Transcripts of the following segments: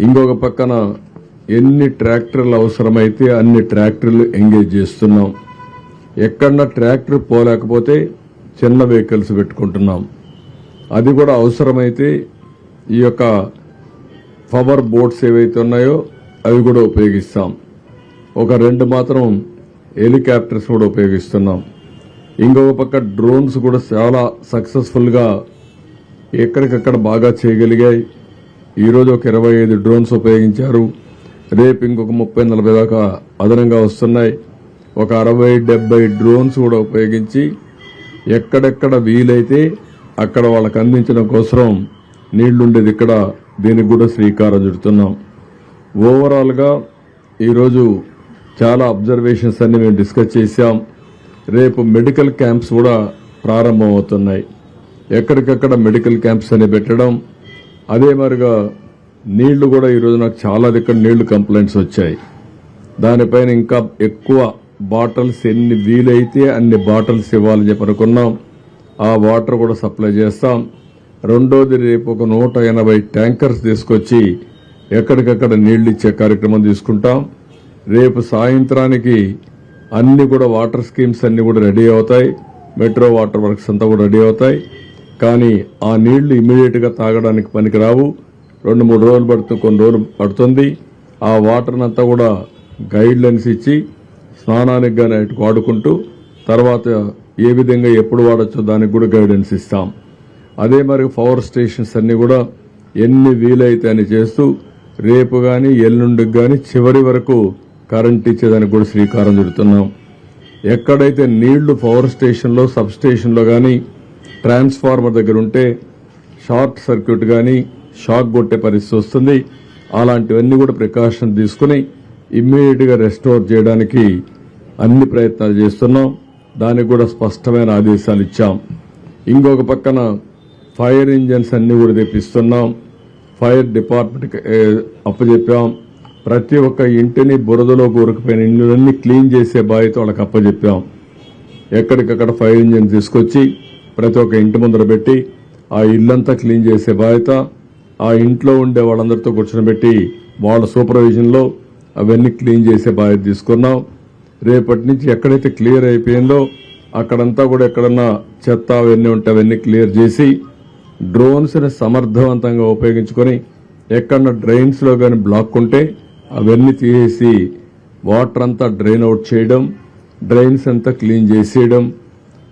ఇంకొక పక్కన ఎన్ని ట్రాక్టర్లు అవసరమైతే అన్ని ట్రాక్టర్లు ఎంగేజ్ చేస్తున్నాం. ఎక్కడన్నా ట్రాక్టర్ పోలేకపోతే చిన్న వెహికల్స్ పెట్టుకుంటున్నాం. అది కూడా అవసరమైతే ఈ యొక్క పవర్ బోట్స్ ఏవైతే ఉన్నాయో అవి కూడా ఉపయోగిస్తాం. ఒక రెండు మాత్రం హెలికాప్టర్స్ కూడా ఉపయోగిస్తున్నాం. ఇంకొక పక్క డ్రోన్స్ కూడా చాలా సక్సెస్ఫుల్గా ఎక్కడికక్కడ బాగా చేయగలిగాయి. ఈరోజు ఒక ఇరవై ఐదు డ్రోన్స్ ఉపయోగించారు. రేపు ఇంకొక ముప్పై నలభై దాకా అదనంగా వస్తున్నాయి. ఒక అరవై డెబ్బై డ్రోన్స్ కూడా ఉపయోగించి ఎక్కడెక్కడ వీలైతే అక్కడ వాళ్ళకి అందించడం కోసం నీళ్ళుండేది ఇక్కడ. దీనికి కూడా శ్రీకారం చుడుతున్నాం. ఓవరాల్గా ఈరోజు చాలా అబ్జర్వేషన్స్ అన్ని మేము డిస్కస్ చేశాం. రేపు మెడికల్ క్యాంప్స్ కూడా ప్రారంభమవుతున్నాయి. ఎక్కడికక్కడ మెడికల్ క్యాంప్స్ అని పెట్టడం అదే మరిగా నీళ్ళు కూడా ఈరోజు నాకు చాలా దగ్గర నీళ్ళు కంప్లైంట్స్ వచ్చాయి. దానిపైన ఇంకా ఎక్కువ బాటిల్స్ ఎన్ని వీలైతే అన్ని బాటిల్స్ ఇవ్వాలని చెప్పి అనుకున్నాం. ఆ వాటర్ కూడా సప్లై చేస్తాం. రెండోది రేపు ఒక నూట ఎనభై ట్యాంకర్స్ తీసుకొచ్చి ఎక్కడికక్కడ నీళ్ళు ఇచ్చే కార్యక్రమం తీసుకుంటాం. రేపు సాయంత్రానికి అన్ని కూడా వాటర్ స్కీమ్స్ అన్ని కూడా రెడీ అవుతాయి. మెట్రో వాటర్ వర్క్స్ అంతా కూడా రెడీ అవుతాయి. కానీ ఆ నీళ్ళు ఇమీడియట్గా తాగడానికి పనికిరావు. రెండు మూడు రోజులు పడుతుంది కొన్ని రోజులు పడుతుంది. ఆ వాటర్ అంతా కూడా గైడ్ లైన్స్ ఇచ్చి స్నానానికి కానీ అటు వాడుకుంటూ తర్వాత ఏ విధంగా ఎప్పుడు వాడచ్చో దానికి కూడా గైడెన్స్ ఇస్తాం. అదే మరి పవర్ స్టేషన్స్ అన్ని కూడా ఎన్ని వీలైతే అని చేస్తూ రేపు కానీ ఎల్లుండికి కానీ చివరి వరకు కరెంట్ ఇచ్చేదానికి కూడా శ్రీకారం చుడుతున్నాం. ఎక్కడైతే నీళ్ళు పవర్ స్టేషన్లో సబ్ స్టేషన్లో కానీ ట్రాన్స్ఫార్మర్ దగ్గర ఉంటే షార్ట్ సర్క్యూట్ కానీ షాక్ కొట్టే పరిస్థితి వస్తుంది. అలాంటివన్నీ కూడా ప్రికాషన్ తీసుకుని ఇమ్మీడియట్గా రెస్టోర్ చేయడానికి అన్ని ప్రయత్నాలు చేస్తున్నాం. దానికి కూడా స్పష్టమైన ఆదేశాలు ఇచ్చాం. ఇంకొక పక్కన ఫైర్ ఇంజన్స్ అన్ని కూడా తెప్పిస్తున్నాం. ఫైర్ డిపార్ట్మెంట్ అప్పచెప్పాం ప్రతి ఒక్క ఇంటిని బురదలో కూరుకుపోయిన ఇండ్లన్నీ క్లీన్ చేసే బాధ్యత వాళ్ళకి అప్పచెప్పాం ఎక్కడికక్కడ ఫైర్ ఇంజన్ తీసుకొచ్చి ప్రతి ఒక్క ఇంటి ముందర పెట్టి ఆ ఇల్లంతా క్లీన్ చేసే బాధ్యత ఆ ఇంట్లో ఉండే వాళ్ళందరితో కూర్చొని వాళ్ళ సూపర్విజన్లో అవన్నీ క్లీన్ చేసే బాధ్యత తీసుకున్నాం. రేపటి నుంచి ఎక్కడైతే క్లియర్ అయిపోయిందో అక్కడంతా కూడా ఎక్కడన్నా చెత్త అవన్నీ ఉంటే అవన్నీ క్లియర్ చేసి డ్రోన్స్ని సమర్థవంతంగా ఉపయోగించుకొని ఎక్కడన్నా డ్రైన్స్లో కానీ బ్లాక్ ఉంటే అవన్నీ తీసేసి వాటర్ అంతా డ్రైన్ అవుట్ చేయడం డ్రైన్స్ అంతా క్లీన్ చేసేయడం.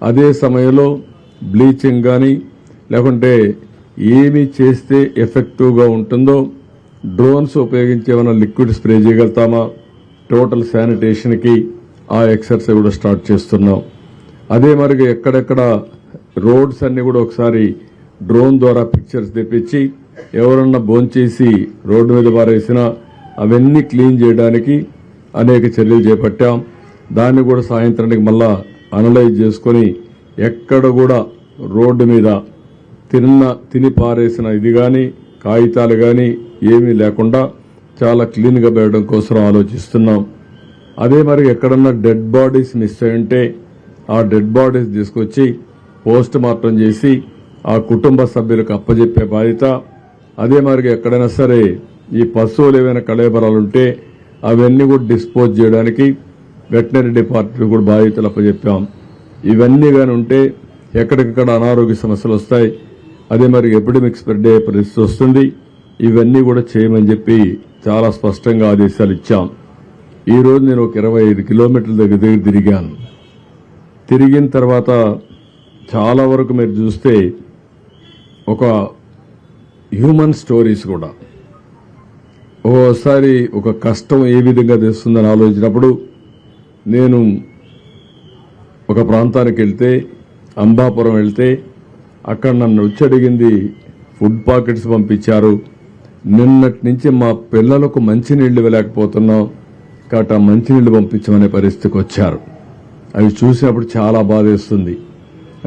అదే సమయంలో బ్లీచింగ్ కానీ లేకుంటే ఏమి చేస్తే ఎఫెక్టివ్గా ఉంటుందో డ్రోన్స్ ఉపయోగించి ఏమైనా లిక్విడ్ స్ప్రే చేయగలుగుతామా? టోటల్ శానిటేషన్కి ఆ ఎక్సర్సైజ్ కూడా స్టార్ట్ చేస్తున్నాం. అదే మరి ఎక్కడెక్కడ రోడ్స్ అన్ని కూడా ఒకసారి డ్రోన్ ద్వారా పిక్చర్స్ తెప్పించి ఎవరన్నా భోంచేసి రోడ్డు మీద పారేసినా అవన్నీ క్లీన్ చేయడానికి అనేక చర్యలు చేపట్టాం. దాన్ని కూడా సాయంత్రానికి మళ్ళా అనలైజ్ చేసుకొని ఎక్కడ కూడా రోడ్డు మీద తిన్న తిని పారేసిన ఇది కానీ కాగితాలు కానీ ఏమీ లేకుండా చాలా క్లీన్గా పెట్టడం కోసం ఆలోచిస్తున్నాం. అదే మరి ఎక్కడన్నా డెడ్ బాడీస్ మిస్ అయ్యుంటే ఆ డెడ్ బాడీస్ తీసుకొచ్చి పోస్ట్ మార్టం చేసి ఆ కుటుంబ సభ్యులకు అప్పజెప్పే బాధ్యత. అదే మరి ఎక్కడైనా సరే ఈ పశువులు ఏవైనా కళేబరాలు ఉంటే అవన్నీ కూడా డిస్పోజ్ చేయడానికి వెటనరీ డిపార్ట్మెంట్ కూడా బాధ్యతలు అప్పజెప్పాం. ఇవన్నీ కానీ ఉంటే ఎక్కడికక్కడ అనారోగ్య సమస్యలు వస్తాయి. అదే మరి ఎపిడమిక్ స్ప్రెడ్ అయ్యే పరిస్థితి వస్తుంది. ఇవన్నీ కూడా చేయమని చెప్పి చాలా స్పష్టంగా ఆదేశాలు ఇచ్చాం. ఈరోజు నేను ఒక ఇరవై ఐదు కిలోమీటర్ల దగ్గర దగ్గర తిరిగాను. తిరిగిన తర్వాత చాలా వరకు మీరు చూస్తే ఒక హ్యూమన్ స్టోరీస్ కూడా. ఓసారి ఒక కష్టం ఏ విధంగా తెస్తుందని ఆలోచించినప్పుడు నేను ఒక ప్రాంతానికి వెళ్తే అంబాపురం వెళ్తే అక్కడ నన్ను వచ్చి అడిగింది ఫుడ్ పాకెట్స్ పంపించారు. నిన్నటి నుంచి మా పిల్లలకు మంచినీళ్ళు ఇవ్వలేకపోతున్నాం. కాబట్టి ఆ మంచినీళ్ళు పంపించమనే పరిస్థితికి వచ్చారు. అవి చూసినప్పుడు చాలా బాధేస్తుంది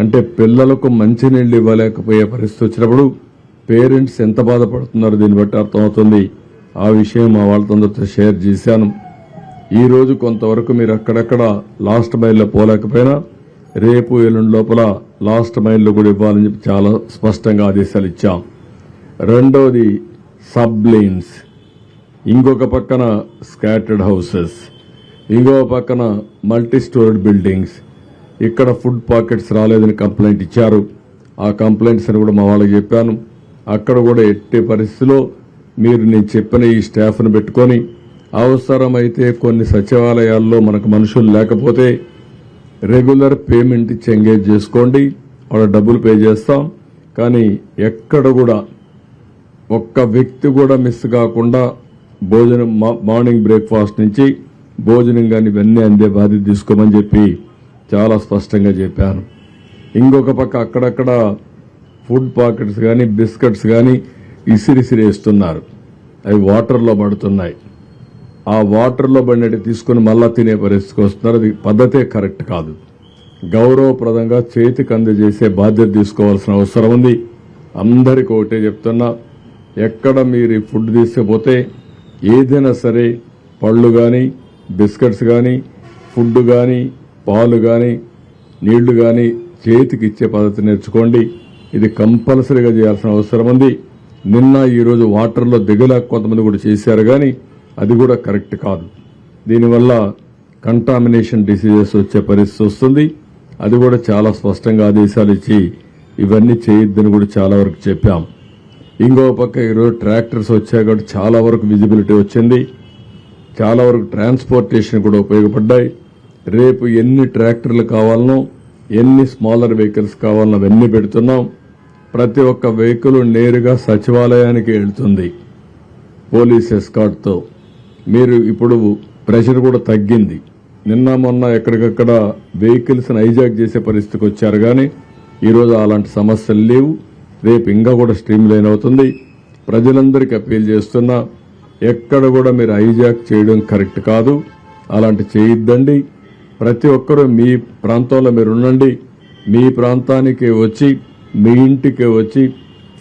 అంటే పిల్లలకు మంచినీళ్ళు ఇవ్వలేకపోయే పరిస్థితి వచ్చినప్పుడు పేరెంట్స్ ఎంత బాధపడుతున్నారో దీన్ని బట్టి అర్థమవుతుంది. ఆ విషయం మా వాళ్ళతో షేర్ చేశాను. ఈరోజు కొంతవరకు మీరు అక్కడక్కడ లాస్ట్ మైల్లో పోలేకపోయినా రేపు ఎల్లుండి లోపల లాస్ట్ మైల్లో కూడా ఇవ్వాలని చెప్పి చాలా స్పష్టంగా ఆదేశాలు ఇచ్చాం. రెండవది సబ్లేన్స్. ఇంకొక పక్కన స్కాటర్డ్ హౌసెస్. ఇంకో పక్కన మల్టీ స్టోర్డ్ బిల్డింగ్స్. ఇక్కడ ఫుడ్ పాకెట్స్ రాలేదని కంప్లైంట్ ఇచ్చారు. ఆ కంప్లైంట్స్ అని కూడా మా వాళ్ళకి చెప్పాను. అక్కడ కూడా ఎట్టి పరిస్థితిలో మీరు నేను చెప్పిన ఈ స్టాఫ్ను పెట్టుకొని అవసరమైతే కొన్ని సచివాలయాల్లో మనకు మనుషులు లేకపోతే రెగ్యులర్ పేమెంట్ ఇచ్చి ఎంగేజ్ చేసుకోండి. వాళ్ళ డబ్బులు పే చేస్తాం. కానీ ఎక్కడ కూడా ఒక్క వ్యక్తి కూడా మిస్ కాకుండా భోజనం మా- మార్నింగ్ బ్రేక్ఫాస్ట్ నుంచి భోజనం కానీ ఇవన్నీ అందే బాధ్యత తీసుకోమని చెప్పి చాలా స్పష్టంగా చెప్పాను. ఇంకొక పక్క అక్కడక్కడ ఫుడ్ పాకెట్స్ కానీ బిస్కెట్స్ కానీ ఇసిరిసిరి వేస్తున్నారు అవి వాటర్లో పడుతున్నాయి. ఆ వాటర్లో పడినట్టు తీసుకుని మళ్ళా తినే పరిస్థితికి వస్తున్నారు. అది పద్ధతే కరెక్ట్ కాదు. గౌరవప్రదంగా చేతికి అందజేసే బాధ్యత తీసుకోవాల్సిన అవసరం ఉంది. అందరికి ఒకటే చెప్తున్నా ఎక్కడ మీరు ఈ ఫుడ్ తీసుకుపోతే ఏదైనా సరే పళ్ళు కానీ బిస్కెట్స్ కానీ ఫుడ్ కానీ పాలు కానీ నీళ్ళు కానీ చేతికి ఇచ్చే పద్ధతి నేర్చుకోండి. ఇది కంపల్సరీగా చేయాల్సిన అవసరం ఉంది. నిన్న ఈరోజు వాటర్లో దిగలేక కొంతమంది కూడా చేశారు కానీ అది కూడా కరెక్ట్ కాదు. దీనివల్ల కంటామినేషన్ డిసీజెస్ వచ్చే పరిస్థితి వస్తుంది. అది కూడా చాలా స్పష్టంగా ఆదేశాలు ఇచ్చి ఇవన్నీ చేయొద్దని కూడా చాలా వరకు చెప్పాం. ఇంకో పక్క ఈరోజు ట్రాక్టర్స్ వచ్చాయి కాబట్టి చాలా వరకు విజిబిలిటీ వచ్చింది. చాలా వరకు ట్రాన్స్పోర్టేషన్ కూడా ఉపయోగపడ్డాయి. రేపు ఎన్ని ట్రాక్టర్లు కావాలనో ఎన్ని స్మాలర్ వెహికల్స్ కావాలనో అవన్నీ పెడుతున్నాం. ప్రతి ఒక్క వెహికల్ నేరుగా సచివాలయానికి వెళ్తుంది. పోలీస్ ఎస్కాట్తో మీరు ఇప్పుడు ప్రెషర్ కూడా తగ్గింది. నిన్న మొన్న ఎక్కడికక్కడ వెహికల్స్ హైజాక్ చేసే పరిస్థితికి వచ్చారు కానీ ఈరోజు అలాంటి సమస్యలు లేవు. రేపు ఇంకా కూడా స్ట్రీమ్ లైన్ అవుతుంది. ప్రజలందరికీ అప్పీల్ చేస్తున్నా ఎక్కడ కూడా మీరు హైజాక్ చేయడం కరెక్ట్ కాదు. అలాంటి చేయొద్దండి. ప్రతి ఒక్కరూ మీ ప్రాంతంలో మీరు ఉండండి. మీ ప్రాంతానికి వచ్చి మీ ఇంటికి వచ్చి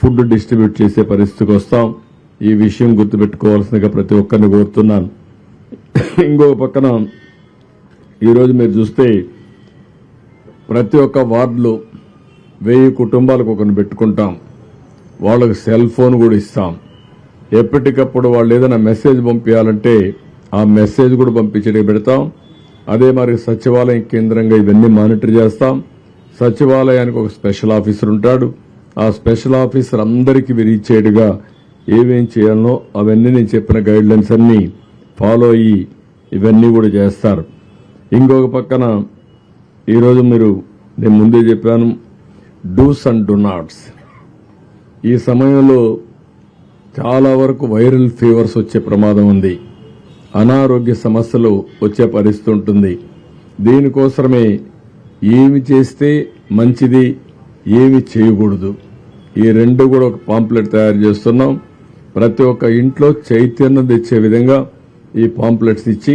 ఫుడ్ డిస్ట్రిబ్యూట్ చేసే పరిస్థితికి వస్తాం. ఈ విషయం గుర్తుపెట్టుకోవాల్సిందిగా ప్రతి ఒక్కరిని కోరుతున్నాను. ఇంకో పక్కన ఈరోజు మీరు చూస్తే ప్రతి ఒక్క వార్డులో వెయ్యి కుటుంబాలకు ఒకరిని పెట్టుకుంటాం. వాళ్ళకు సెల్ ఫోన్ కూడా ఇస్తాం. ఎప్పటికప్పుడు వాళ్ళు ఏదైనా మెసేజ్ పంపించాలంటే ఆ మెసేజ్ కూడా పంపించడానికి పెడతాం. అదే మరి సచివాలయం కేంద్రంగా ఇవన్నీ మానిటర్ చేస్తాం. సచివాలయానికి ఒక స్పెషల్ ఆఫీసర్ ఉంటాడు. ఆ స్పెషల్ ఆఫీసర్ అందరికీ రీచ్ ఏమేం చేయాలనో అవన్నీ నేను చెప్పిన గైడ్ లైన్స్ అన్ని ఫాలో అయ్యి ఇవన్నీ కూడా చేస్తారు. ఇంకొక పక్కన ఈరోజు మీరు నేను ముందే చెప్పాను డూస్ అండ్ డు నాట్స్ ఈ సమయంలో చాలా వరకు వైరల్ ఫీవర్స్ వచ్చే ప్రమాదం ఉంది. అనారోగ్య సమస్యలు వచ్చే పరిస్థితి ఉంటుంది. దీనికోసమే ఏమి చేస్తే మంచిది ఏమి చేయకూడదు. ఈ రెండు కూడా ఒక పాంప్లెట్ తయారు చేస్తున్నాం. ప్రతి ఒక్క ఇంట్లో చైతన్యం తెచ్చే విధంగా ఈ పాంప్లెట్స్ ఇచ్చి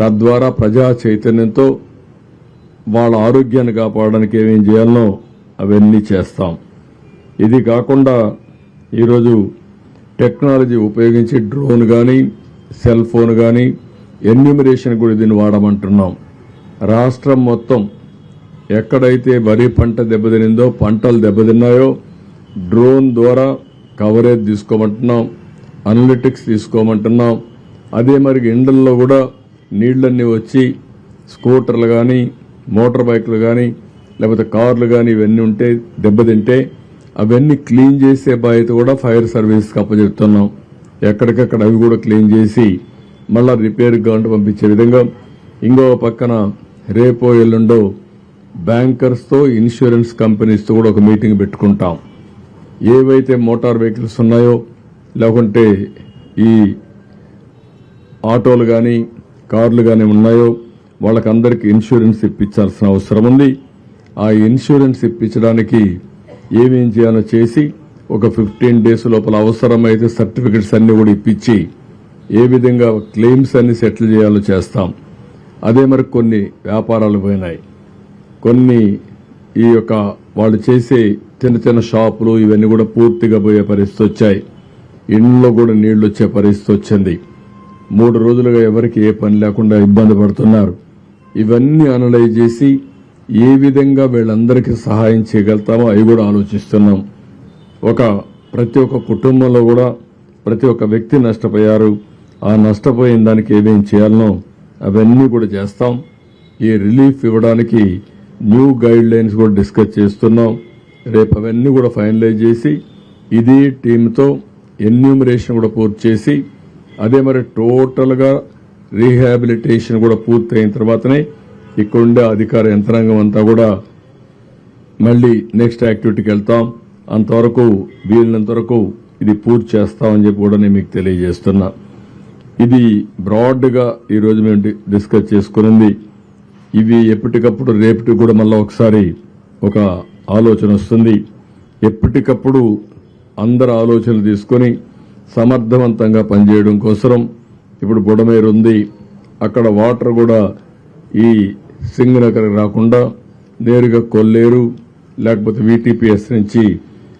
తద్వారా ప్రజా చైతన్యంతో వాళ్ళ ఆరోగ్యాన్ని కాపాడడానికి ఏమేం చేయాలనో అవన్నీ చేస్తాం. ఇది కాకుండా ఈరోజు టెక్నాలజీ ఉపయోగించి డ్రోన్ కానీ సెల్ ఫోన్ కానీ ఎన్యూమరేషన్ కూడా దీన్ని వాడమంటున్నాం. రాష్ట్రం మొత్తం ఎక్కడైతే వరి పంట దెబ్బతినిందో పంటలు దెబ్బతిన్నాయో డ్రోన్ ద్వారా కవరేజ్ తీసుకోమంటున్నాం. అనలిటిక్స్ తీసుకోమంటున్నాం. అదే మరి ఎండల్లో కూడా నీళ్ళన్నీ వచ్చి స్కూటర్లు కానీ మోటార్ బైక్లు కానీ లేకపోతే కార్లు కానీ ఇవన్నీ ఉంటే దెబ్బతింటే అవన్నీ క్లీన్ చేసే బాధ్యత కూడా ఫైర్ సర్వీస్కి అప్పచెప్తున్నాం. ఎక్కడికక్కడ అవి కూడా క్లీన్ చేసి మళ్ళీ రిపేర్ గంట పంపించే విధంగా ఇంకో పక్కన రేపో ఎల్లుండో బ్యాంకర్స్తో ఇన్సూరెన్స్ కంపెనీస్తో కూడా ఒక మీటింగ్ పెట్టుకుంటాం. ఏవైతే మోటార్ వెహికల్స్ ఉన్నాయో లేకుంటే ఈ ఆటోలు కానీ కార్లు కానీ ఉన్నాయో వాళ్ళకందరికీ ఇన్సూరెన్స్ ఇప్పించాల్సిన అవసరం ఉంది. ఆ ఇన్సూరెన్స్ ఇప్పించడానికి ఏమేం చేయాలో చేసి ఒక ఫిఫ్టీన్ డేస్ లోపల అవసరమైతే సర్టిఫికెట్స్ అన్ని కూడా ఇప్పించి ఏ విధంగా క్లెయిమ్స్ అన్ని సెటిల్ చేయాలో చేస్తాం. అదే మరి కొన్ని వ్యాపారాలు పోయినాయి. కొన్ని ఈ యొక్క వాళ్ళు చేసే చిన్న చిన్న షాపులు ఇవన్నీ కూడా పూర్తిగా పోయే పరిస్థితి వచ్చాయి. ఇండ్లో కూడా నీళ్ళు వచ్చే పరిస్థితి వచ్చింది. మూడు రోజులుగా ఎవరికి ఏ పని లేకుండా ఇబ్బంది పడుతున్నారు. ఇవన్నీ అనలైజ్ చేసి ఏ విధంగా వీళ్ళందరికీ సహాయం చేయగలుగుతామో అవి కూడా ఆలోచిస్తున్నాం. ఒక ప్రతి ఒక్క కుటుంబంలో కూడా ప్రతి ఒక్క వ్యక్తి నష్టపోయారు. ఆ నష్టపోయిన దానికి ఏమేం చేయాలనో అవన్నీ కూడా చేస్తాం. ఈ రిలీఫ్ ఇవ్వడానికి న్యూ గైడ్ లైన్స్ కూడా డిస్కస్ చేస్తున్నాం. రేపు అవన్నీ కూడా ఫైనలైజ్ చేసి ఇది టీంతో ఎన్యూమరేషన్ కూడా పూర్తి చేసి అదే మరి టోటల్గా రీహాబిలిటేషన్ కూడా పూర్తయిన తర్వాతనే ఇక్కడ ఉండే అధికార యంత్రాంగం అంతా కూడా మళ్ళీ నెక్స్ట్ యాక్టివిటీకి వెళ్తాం. అంతవరకు వీలైనంత వరకు ఇది పూర్తి చేస్తామని చెప్పి కూడా నేను మీకు తెలియజేస్తున్నా. ఇది బ్రాడ్గా ఈరోజు మేము డి- డిస్కస్ చేసుకునింది. ఇవి ఎప్పటికప్పుడు రేపటి కూడా మళ్ళీ ఒకసారి ఒక ఆలోచన వస్తుంది. ఎప్పటికప్పుడు అందరు ఆలోచనలు తీసుకొని సమర్థవంతంగా పనిచేయడం కోసరం. ఇప్పుడు బుడమేరు ఉంది అక్కడ వాటర్ కూడా ఈ సింగనగర్ రాకుండా నేరుగా కొల్లేరు లేకపోతే వీటీపీఎస్ నుంచి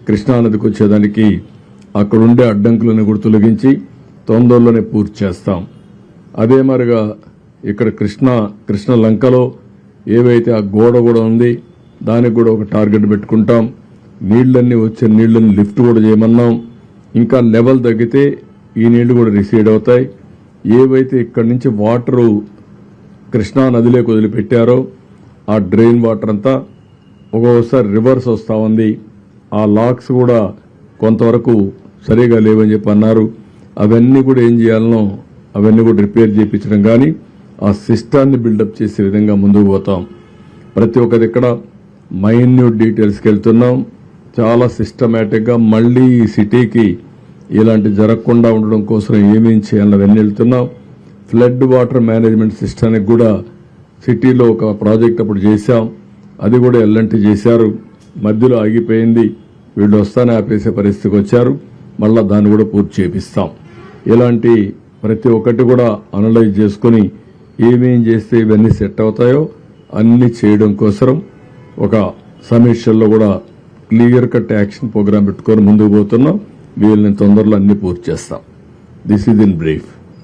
కృష్ణానదికి వచ్చేదానికి అక్కడుండే అడ్డంకులను కూడా తొలగించి తొందరలోనే పూర్తి చేస్తాం. అదే మరిగా ఇక్కడ కృష్ణ కృష్ణ లంకలో ఏవైతే ఆ గోడ కూడా ఉంది దానికి కూడా ఒక టార్గెట్ పెట్టుకుంటాం. నీళ్ళన్నీ వచ్చే నీళ్ళను లిఫ్ట్ కూడా చేయమన్నాం. ఇంకా లెవెల్ తగ్గితే ఈ నీళ్ళు కూడా రిసీడ్ అవుతాయి. ఏవైతే ఇక్కడి నుంచి వాటరు కృష్ణా నదిలోకి వదిలిపెట్టారో ఆ డ్రైన్ వాటర్ అంతా ఒక్కొక్కసారి రివర్స్ వస్తూ ఉంది. ఆ లాక్స్ కూడా కొంతవరకు సరిగా లేవని చెప్పి అన్నారు. అవన్నీ కూడా ఏం చేయాలనో అవన్నీ కూడా రిపేర్ చేయించడం కానీ ఆ సిస్టాన్ని బిల్డప్ చేసే విధంగా ముందుకు పోతాం. ప్రతి ఒక్కరి ఇక్కడ మైన్యూట్ డీటెయిల్స్కి వెళ్తున్నాం. చాలా సిస్టమేటిక్గా మళ్ళీ ఈ సిటీకి ఇలాంటి జరగకుండా ఉండడం కోసం ఏమేం చేయాలని వెళ్తున్నాం. ఫ్లడ్ వాటర్ మేనేజ్మెంట్ సిస్టానికి కూడా సిటీలో ఒక ప్రాజెక్ట్ అప్పుడు చేశాం. అది కూడా ఎల్లంటి చేశారు. మధ్యలో ఆగిపోయింది. వీళ్ళు వస్తానే ఆపేసే పరిస్థితికి వచ్చారు. మళ్ళా దాన్ని కూడా పూర్తి చేపిస్తాం. ఇలాంటి ప్రతి ఒక్కటి కూడా అనలైజ్ చేసుకుని ఏమేం చేస్తే ఇవన్నీ సెట్ అవుతాయో అన్ని చేయడం కోసం ఒక సమీక్షల్లో కూడా క్లియర్ కట్ యాక్షన్ ప్రోగ్రామ్ పెట్టుకొని ముందుకు పోతున్నాం. వీళ్ళని తొందరలో అన్ని పూర్తి చేస్తాం. This is in brief